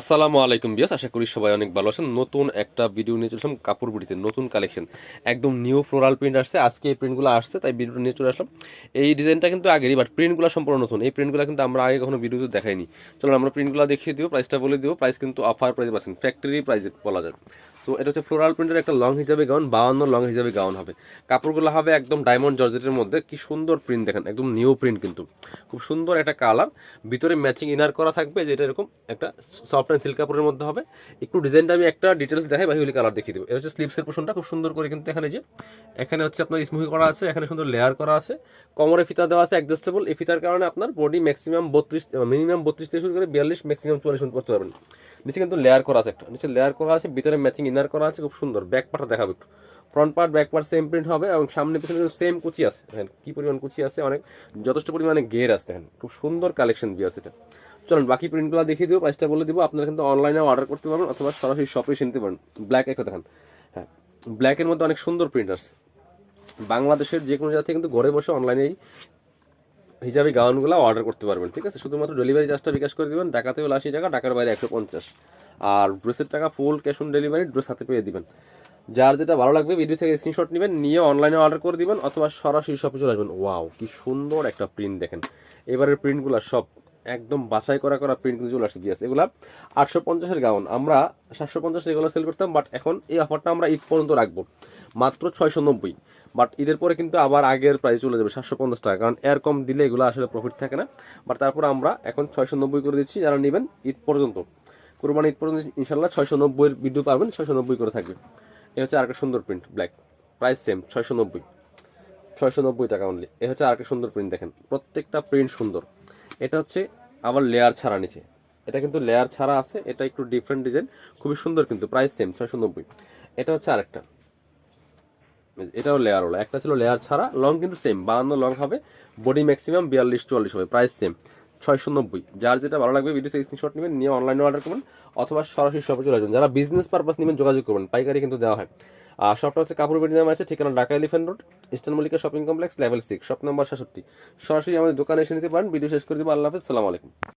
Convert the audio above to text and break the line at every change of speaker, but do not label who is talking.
আসসালামু আলাইকুম বিয়াস আশা করি সবাই অনেক ভালো আছেন। নতুন একটা ভিডিও নিয়ে চলছিলাম কাপড় বুটিতে, নতুন কালেকশন একদম নিউ ফ্লোরাল প্রিন্ট আসছে, আজকে এই প্রিন্টগুলো আসছে, তাই ভিডিওটা নিয়ে চলে আসলাম। এই ডিজাইনটা কিন্তু আগেরই বাট প্রিন্টগুলো সম্পূর্ণ নতুন। এই প্রিন্টগুলো কিন্তু আমরা আগে কখনো ভিডিওতে দেখাইনি। চলুন আমরা প্রিন্টগুলো দেখিয়ে দিব প্রাইসটা বলে দিব প্রাইস কিন্তু অফার প্রাইসে পাচ্ছেন ফ্যাক্টরি প্রাইসে বলা যায়। সো এটা হচ্ছে ফ্লোরাল প্রিন্টের একটা লং হিসাবে গাউন বাউন্ন লং হিসাবে গাউন হবে। কাপড়গুলো হবে একদম ডায়মন্ড জর্জেটের মধ্যে। কি সুন্দর প্রিন্ট দেখেন, একদম নিউ প্রিন্ট কিন্তু। খুব সুন্দর একটা কালার ভিতরে ম্যাচিং ইনার করা থাকবে যেটা এরকম একটা সফট অ্যান্ড সিল্ক কাপড়ের মধ্যে হবে। একটু ডিজাইনটা আমি একটা ডিটেলস দেখাই বাহিউলি কালার দেখিয়ে দেবো। এটা হচ্ছে স্লিপসের পোশনটা খুব সুন্দর করে কিন্তু এখানে যে, এখানে হচ্ছে আপনার স্মুহি করা আছে, এখানে সুন্দর লেয়ার করা আছে। কোমরে ফিতা দেওয়া আছে অ্যাডজাস্টেবল এই ফিতার কারণে আপনার বডি ম্যাক্সিমাম বত্রিশ মিনিমাম বত্রিশ থেকে শুরু করে বিয়াল্লিশ ম্যাক্সিমাম চুয়াল্লিশ পর্যন্ত করতে পারবেন। নিচে কিন্তু লেয়ার করা আছে একটা। নিচে লেয়ার করা আছে, ভিতরে ম্যাচিং ইনার করা আছে, খুব সুন্দর। ব্যাক পার্টটা দেখাবো একটু। Front part back part same print হবে এবং সামনে পিছনে কিন্তু সেম কুচি আছে। দেখেন কি পরিমাণ কুচি আছে, অনেক, যথেষ্ট পরিমাণে গের আছে, দেখেন। খুব সুন্দর কালেকশন দিয়ে আছে এটা। চলুন, বাকি প্রিন্টগুলো দেখিয়ে দিব প্রাইসটা বলে দিব। আপনারা কিন্তু অনলাইনে অর্ডার করতে পারবেন অথবা সরাসরি শপে এসে নিতে পারেন। ব্ল্যাক একটা দেখেন। হ্যাঁ ব্ল্যাকের মধ্যে অনেক সুন্দর প্রিন্ট আসছে। বাংলাদেশের যে কোনো জায়গা থেকে কিন্তু ঘরে বসে অনলাইনেই হিজাবি গাউনগুলো অর্ডার করতে পারবেন, ঠিক আছে? শুধুমাত্র ডেলিভারি চার্জটা বিকাশ করে দেবেন ঢাকাতে হলে আশি টাকা ঢাকার বাইরে একশো পঞ্চাশ। আর ড্রেসের টাকা full cash on delivery dress হাতে পেয়ে দিবেন। যার যেটা ভালো লাগবে ভিডিও থেকে স্ক্রিনশট নেবেন, নিয়ে অনলাইনে অর্ডার করে দিবেন, অথবা সরাসরি শপে চলে আসবেন। ওয়াও কি সুন্দর একটা প্রিন্ট দেখেন। এবারের প্রিন্টগুলো সব একদম বাছাই করা করা প্রিন্ট কিন্তু চলে আসছে দিয়েছে। এগুলা আটশো পঞ্চাশের গাউন আমরা সাতশো পঞ্চাশ এগুলো সেল করতাম বাট এখন এই অফারটা আমরা ঈদ পর্যন্ত রাখব। মাত্র ছয়শো নব্বই। বাট ঈদের পরে কিন্তু আবার আগের প্রাইস চলে যাবে, সাতশো পঞ্চাশ টাকা। কারণ এর কম দিলে এগুলো আসলে প্রফিট থাকে না। বাট তারপর আমরা এখন ছয়শো নব্বই করে দিচ্ছি। যারা নেবেন ঈদ পর্যন্ত, কোরবানি ঈদ পর্যন্ত ইনশাল্লাহ ছয়শো নব্বইয়ের ভিডিও পাবেন, ছয়শো নব্বই করে থাকবে। এ হচ্ছে আরেকটা সুন্দর প্রিন্ট ব্ল্যাক প্রাইস সেম ছয়শো নব্বই। ছয়শো নব্বই টাকা অনলি এ হচ্ছে আরেকটা সুন্দর প্রিন্ট দেখেন। প্রত্যেকটা প্রিন্ট সুন্দর। এটা হচ্ছে আবার লেয়ার ছাড়া নিচে। এটা কিন্তু লেয়ার ছাড়া আছে, এটা একটু ডিফারেন্ট ডিজাইন খুবই সুন্দর কিন্তু প্রাইস সেম ছয়শো নব্বই। এটা হচ্ছে আরেকটা। এটাও লেয়ার হলো একটা ছিল লেয়ার ছাড়া লং কিন্তু সেম বাহান্ন লং হবে বডি ম্যাক্সিমাম বিয়াল্লিশ, চুয়াল্লিশ হবে প্রাইস সেম ছয়শো নব্বই। যার যেটা ভালো লাগবে ভিডিও স্ক্রিনশট নেবেন, নিয়ে অনলাইনে অর্ডার করবেন অথবা সরাসরি শপে চলে আসবেন। যারা বিজনেস পারপাস নেবেন, যোগাযোগ করবেন, পাইকারি কিন্তু দেওয়া হয়। শপটা হচ্ছে কাপুর বেডি আছে, ঠিকানা Dhaka elephant road, eastern Mallika shopping complex, level six shop number সাতষট্টি। সরাসরি আমাদের দোকানে এসে নিতে পারেন, ভিডিও শেষ করে দেবো, আল্লাহ হাফিজ, সালাম আলাইকুম।